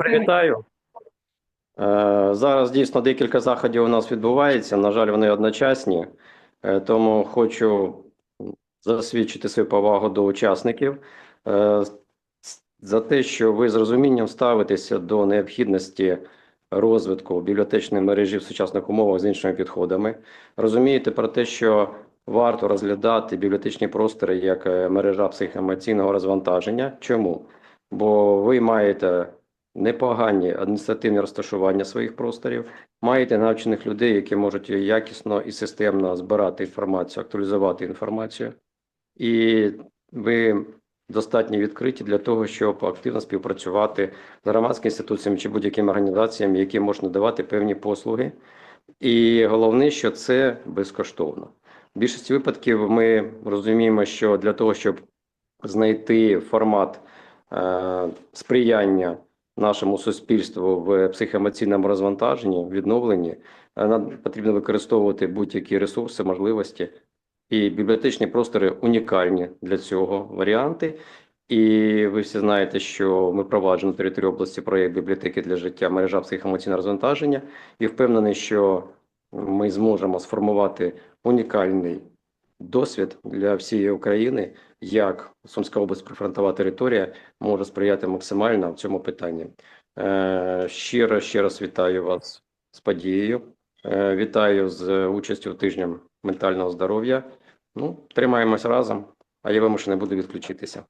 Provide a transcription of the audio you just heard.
привітаю. Е, Зараз дійсно декілька заходів у нас відбувається. На жаль, вони одночасні, Е, тому хочу засвідчити свою повагу до учасників е, за те, що ви з розумінням ставитеся до необхідності розвитку бібліотечної мережі в сучасних умовах з іншими підходами. Розумієте про те, що варто розглядати бібліотечні простори як мережа психоемоційного розвантаження. Чому? Бо ви маєте непогані адміністративні розташування своїх просторів, маєте навчених людей, які можуть якісно і системно збирати інформацію, актуалізувати інформацію, і ви достатньо відкриті для того, щоб активно співпрацювати з громадськими інституціями чи будь-якими організаціями, які можуть надавати певні послуги. І головне, що це безкоштовно. В більшості випадків ми розуміємо, що для того, щоб знайти формат е, сприяння нашому суспільству в психоемоційному розвантаженні, відновленні, е, нам потрібно використовувати будь-які ресурси, можливості. І бібліотечні простори унікальні для цього варіанти. І ви всі знаєте, що ми проваджуємо на території області проєкт бібліотеки для життя мережа психоемоційного розвантаження, і впевнений, що ми зможемо сформувати унікальний досвід для всієї України, як Сумська область прифронтова територія може сприяти максимально в цьому питанні. Е, Щиро ще раз вітаю вас з подією. Е, Вітаю з участю у тижнем ментального здоров'я. Ну, тримаємось разом, а я вимушений буду відключитися.